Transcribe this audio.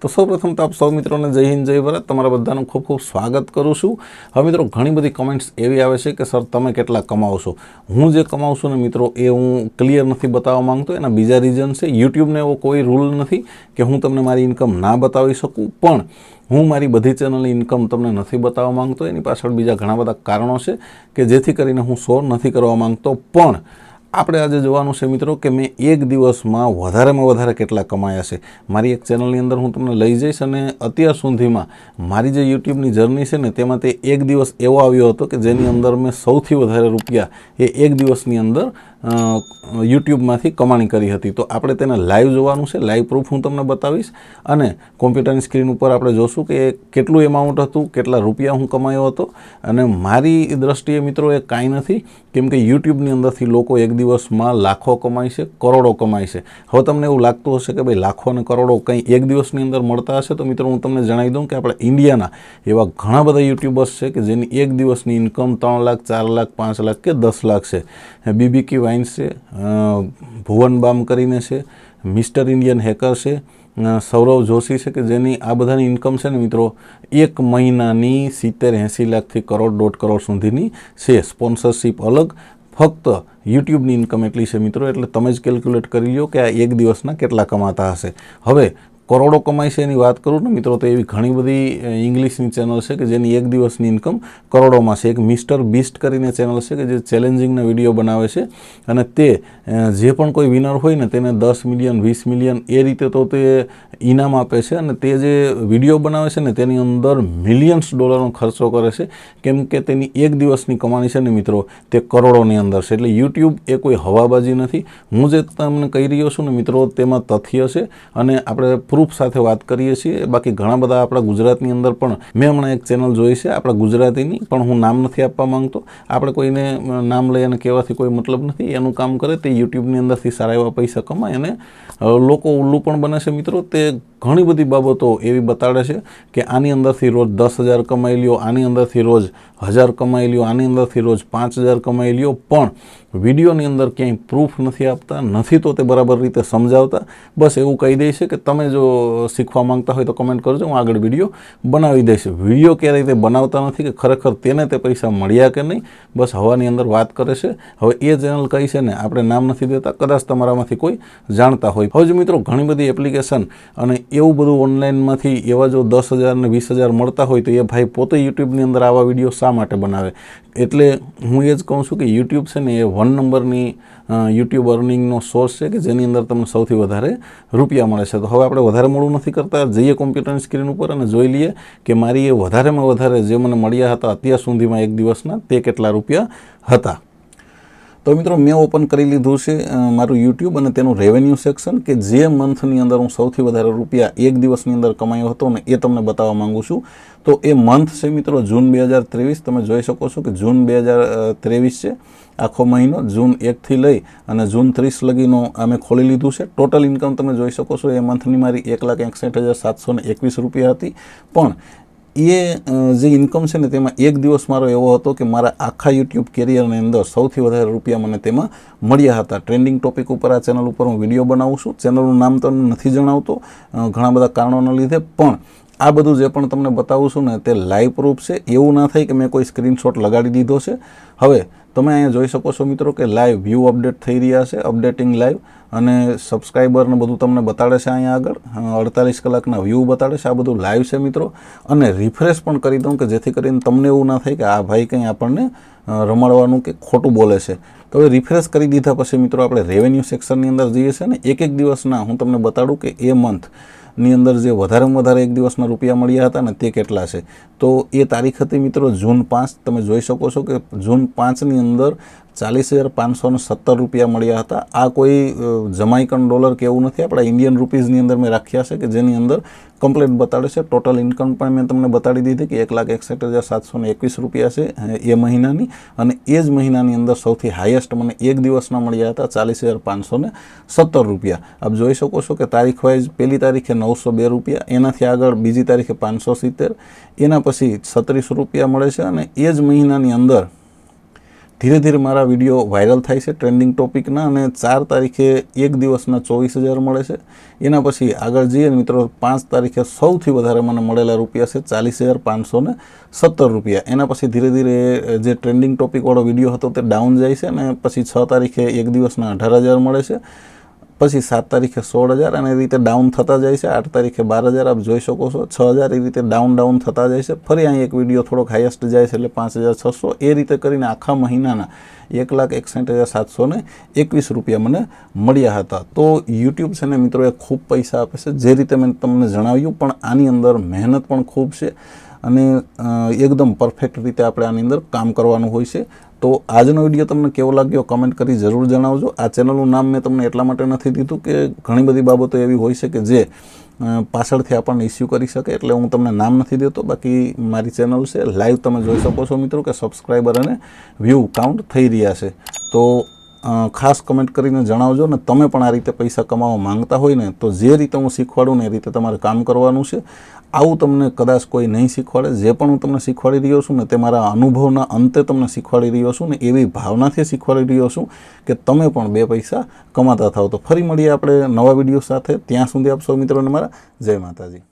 તો સૌપ્રથમ તો આપ સૌ મિત્રોને જય હિન્દ, જય ભારત. તમારા બધાનું ખૂબ ખૂબ સ્વાગત કરું છું. હવે મિત્રો, ઘણી બધી કમેન્ટ્સ એવી આવે છે કે, સર, તમે કેટલા કમાવો છો હું જે કમાવું છું ને મિત્રો, એ હું ક્લિયર નથી બતાવવા માંગતો. એના બીજા રીઝન છે યુટ્યુબને એવો કોઈ રૂલ નથી કે હું તમને મારી ઇન્કમ ના બતાવી શકું. પણ હું મારી બધી ચેનલની ઇન્કમ તમને નથી બતાવવા માંગતો. એની પાછળ બીજા ઘણા બધા કારણો છે કે જેથી કરીને હું શો નથી કરવા માંગતો. પણ આપણે આજે જોવાનું છે મિત્રો કે મેં એક દિવસમાં વધારેમાં વધારે કેટલા કમાયા છે. મારી એક ચેનલની અંદર હું તમને લઈ જઈશ અને અત્યાર સુધીમાં મારી જે યુટ્યુબની જર્ની છે ને, તેમાં તે એક દિવસ એવો આવ્યો હતો કે જેની અંદર મેં સૌથી વધારે રૂપિયા એ એક દિવસની અંદર યુટ્યુબમાંથી કમાણી કરી હતી. તો આપણે તેને લાઈવ જોવાનું છે. લાઈવ પ્રૂફ હું તમને બતાવીશ અને કોમ્પ્યુટરની સ્ક્રીન ઉપર આપણે જોશું કે કેટલું એમાઉન્ટ હતું, કેટલા રૂપિયા હું કમાયો હતો. અને મારી દ્રષ્ટિએ મિત્રો એ કાંઈ નથી કેમ કે યુટ્યુબની અંદરથી લોકો એક દિવસમાં લાખો કમાય છે, કરોડો કમાય છે. હવે તમને એવું લાગતું હશે કે ભાઈ લાખો અને કરોડો કંઈ એક દિવસની અંદર મળતા હશે, તો મિત્રો હું તમને જણાવી દઉં કે આપણે ઇન્ડિયાના એવા ઘણા બધા યુટ્યુબર્સ છે કે જેની એક દિવસની ઇન્કમ ત્રણ લાખ, ચાર લાખ, પાંચ લાખ કે દસ લાખ છે. બીબીકી વાઇન્સ છે ભુવન બામ કરીને છે મિસ્ટર ઇન્ડિયન હેકર છે સૌરવ જોશી છે કે જેની આ બધાની ઇન્કમ છે ને મિત્રો, એક મહિનાની સિત્તેર એંસી લાખથી કરોડ દોઢ કરોડ સુધીની છે સ્પોન્સરશિપ અલગ. ફક્ત યુટ્યુબની ઇન્કમ એટલી છે મિત્રો, એટલે તમે જ કેલ્ક્યુલેટ કરી લો કે આ એક દિવસના કેટલા કમાતા હશે. હવે કરોડો કમાય છે એની વાત કરું ને મિત્રો તો એવી ઘણી બધી ઇંગ્લિશની ચેનલ છે કે જેની એક દિવસની ઇન્કમ કરોડોમાં છે. એક મિસ્ટર બિસ્ટ કરીને ચેનલ છે કે જે ચેલેન્જિંગના વીડિયો બનાવે છે અને તે જે પણ કોઈ વિનર હોય ને તેને દસ મિલિયન વીસ મિલિયન એ રીતે તો તે ઇનામ આપે છે અને તે જે વીડિયો બનાવે છે ને તેની અંદર મિલિયન્સ ડોલરનો ખર્ચો કરે છે. કેમ કે તેની એક દિવસની કમાણી છે ને મિત્રો તે કરોડોની અંદર છે. એટલે યુટ્યુબ એ કોઈ હવાબાજી નથી. હું જે તમને કહી રહ્યો છું ને મિત્રો તેમાં તથ્ય છે અને આપણે પ્રૂફ સાથે વાત કરીએ છીએ. બાકી ઘણા બધા આપણા ગુજરાતની અંદર પણ મેં હમણાં એક ચેનલ જોઈ છે, આપણા ગુજરાતીની, પણ હું નામ નથી આપવા માંગતો. આપણે કોઈને નામ લઈ અને કહેવાથી કોઈ મતલબ નથી. એનું કામ કરે તે યુટ્યુબની અંદરથી સારા એવા પૈસા કમાય અને લોકો ઉલ્લુ પણ બને છે મિત્રો. તે ઘણી બધી બાબતો એવી બતાડે છે કે આની અંદરથી રોજ દસ હજાર કમાઈ લ્યો, આની અંદરથી રોજ હજાર કમાઈ લ્યો, આની અંદરથી રોજ પાંચ હજાર કમાઈ લ્યો, પણ વિડીયોની અંદર ક્યાંય પ્રૂફ નથી આપતા, નથી તો તે બરાબર રીતે સમજાવતા. બસ એવું કહી દે છે કે તમે જો શીખવા માંગતા હોય તો કમેન્ટ કરજો, હું આગળ વીડિયો બનાવી દઈશ. વીડિયો ક્યારે રીતે બનાવતા નથી કે ખરેખર તેને તે પૈસા મળ્યા કે નહીં? બસ હવાની અંદર વાત કરે છે. હવે એ ચેનલ કઈ છે ને આપણે નામ નથી દેતા, કદાચ તમારામાંથી કોઈ જાણતા હોય. હવે મિત્રો, ઘણી બધી એપ્લિકેશન અને એવું બધું ઓનલાઈનમાંથી એવા જો દસ હજાર ને વીસ હજાર મળતા હોય તો એ ભાઈ પોતે યુટ્યુબની અંદર આવા વીડિયો શા માટે બનાવે? એટલે હું એ જ કહું છું કે યુટ્યુબ છે ને એ વન નંબરની યુટ્યુબ અર્નિંગનો સોર્સ છે કે જેની અંદર તમને સૌથી વધારે રૂપિયા મળે છે. તો હવે આપણે વધારે મોડું નથી કરતા. જઈએ કોમ્પ્યુટરની સ્ક્રીન ઉપર અને જોઈ લઈએ કે મારી એ વધારેમાં વધારે જે મને મળ્યા હતા અત્યાર સુધીમાં એક દિવસના તે કેટલા રૂપિયા હતા. તો મિત્રો મેં ઓપન કરી લીધું છે મારું યુટ્યુબ અને તેનું રેવન્યુ સેક્શન કે જે મંથની અંદર હું સૌથી વધારે રૂપિયા એક દિવસની અંદર કમાયો હતો ને એ તમને બતાવવા માગું છું. તો એ મંથ છે મિત્રો જૂન બે હજાર ત્રેવીસ. તમે જોઈ શકો છો કે જૂન બે હજાર ત્રેવીસ છે, આખો મહિનો જૂન એકથી લઈ અને જૂન ત્રીસ લગીનો અમે ખોલી લીધું છે. ટોટલ ઇન્કમ તમે જોઈ શકો છો, એ મંથની મારી એક લાખ એકસઠ હજાર સાતસો એકવીસ રૂપિયા હતી. પણ એ જે ઇન્કમ છે ને તેમાં એક દિવસ મારો એવો હતો કે મારા આખા યુટ્યુબ કેરિયરની અંદર સૌથી વધારે રૂપિયા મને તેમાં મળ્યા હતા. ટ્રેન્ડિંગ ટોપિક ઉપર આ ચેનલ ઉપર હું વીડિયો બનાવું છું. ચેનલનું નામ તો નથી જણાવતો ઘણા બધા કારણોના લીધે, પણ આ બધું જે પણ તમને બતાવું છું ને તે લાઈવ પ્રૂફ છે. એવું ના થાય કે મેં કોઈ સ્ક્રીનશોટ લગાડી દીધો છે. હવે તમે અહીંયા જોઈ શકો છો મિત્રો કે લાઈવ વ્યૂ અપડેટ થઈ રહ્યા છે અપડેટિંગ લાઈવ અને સબસ્ક્રાઈબરને બધું તમને બતાડે છે અહીંયા આગળ. અડતાલીસ કલાકના વ્યૂ બતાડે છે, આ બધું લાઈવ છે મિત્રો. અને રિફ્રેશ પણ કરી દઉં કે જેથી કરીને તમને એવું ના થાય કે આ ભાઈ કંઈ આપણને રમાડવાનું કે ખોટું બોલે છે. તો હવે રિફ્રેશ કરી દીધા પછી મિત્રો આપણે રેવન્યુ સેક્શનની અંદર જઈએ છીએ ને એક એક દિવસના હું તમને બતાડું કે એ મંથ ની અંદર જે વધારેમાં વધારે એક દિવસના રૂપિયા મળ્યા હતા ને તે કેટલા છે? તો એ તારીખ હતી મિત્રો જૂન પાંચ. તમે જોઈ શકો છો કે જૂન પાંચની અંદર ચાલીસ હજાર પાંચસો ને સત્તર રૂપિયા મળ્યા હતા. આ કોઈ જમાઇકન ડોલર કે એવું નથી. આપણા ઇન્ડિયન રૂપીઝની અંદર મેં રાખ્યા છે કે જેની અંદર કમ્પ્લીટ બતાડે છે. ટોટલ ઇન્કમ પણ મેં તમને બતાડી દીધી કે એક લાખ એકસઠ હજાર સાતસો એકવીસ રૂપિયા છે એ મહિનાની. અને એ જ મહિનાની અંદર સૌથી હાઈએસ્ટ મને એક દિવસના મળ્યા હતા ચાલીસ હજાર પાંચસો સત્તર રૂપિયા. આપ જોઈ શકો છો કે તારીખ વાઇઝ પહેલી તારીખે નવસો બે રૂપિયા, એનાથી આગળ બીજી તારીખે પાંચસો સિત્તેર, એના પછી છત્રીસ રૂપિયા મળે છે અને એ જ મહિનાની અંદર ધીરે ધીરે મારા વીડિયો વાયરલ થાય છે ટ્રેન્ડિંગ ટોપિકના અને ચાર તારીખે એક દિવસના ચોવીસ હજાર મળે છે. એના પછી આગળ જઈએ મિત્રો, પાંચ તારીખે સૌથી વધારે મને મળેલા રૂપિયા છે ચાલીસ હજાર પાંચસો ને સત્તર રૂપિયા. એના પછી ધીરે ધીરે જે ટ્રેન્ડિંગ ટોપિકવાળો વીડિયો હતો તે ડાઉન જાય છે અને પછી છ તારીખે એક દિવસના અઢાર હજાર મળે છે. પછી સાત તારીખે સોળ હજાર અને એ રીતે ડાઉન થતા જાય છે. આઠ તારીખે બાર હજાર, આપ જોઈ શકો છો. છ હજાર એ રીતે ડાઉન ડાઉન થતા જાય છે. ફરી અહીં એક વીડિયો થોડોક હાઈએસ્ટ જાય છે એટલે પાંચ હજાર છસો. એ રીતે કરીને આખા મહિનાના એક લાખ એકસઠ હજાર સાતસો ને એકવીસ રૂપિયા મને મળ્યા હતા. તો યુટ્યુબ છે ને મિત્રો એ ખૂબ પૈસા આપે છે. જે રીતે મેં તમને જણાવ્યું, પણ આની અંદર મહેનત પણ ખૂબ છે અને એકદમ પરફેક્ટ રીતે આપણે આની અંદર કામ કરવાનું હોય છે. તો આજનો વીડિયો તમને કેવો લાગ્યો કમેન્ટ કરી જરૂર જણાવજો. આ ચેનલનું નામ મેં તમને એટલા માટે નથી દીધું કે ઘણી બધી બાબતો એવી હોય છે કે જે પાછળથી આપણને ઇસ્યુ કરી શકે એટલે હું તમને નામ નથી દેતો. બાકી મારી ચેનલ છે લાઈવ તમે જોઈ શકો છો મિત્રો કે સબસ્ક્રાઈબર અને વ્યૂ કાઉન્ટ થઈ રહ્યા છે. તો ખાસ કમેન્ટ કરીને જણાવજો ને તમે પણ આ રીતે પૈસા કમાવા માંગતા હોય ને તો જે રીતે હું શીખવાડું ને એ રીતે તમારે કામ કરવાનું છે. આવું તમને કદાચ કોઈ નહીં શીખવાડે, જે પણ હું તમને શીખવાડી રહ્યો છું ને તે મારા અનુભવના અંતે તમને શીખવાડી રહ્યો છું ને એવી ભાવનાથી શીખવાડી રહ્યો છું કે તમે પણ બે પૈસા કમાતા થાઓ તો ફરી મળીએ આપણે નવા વીડિયો સાથે. ત્યાં સુધી આપ સૌ મિત્રોને મારા જય માતાજી.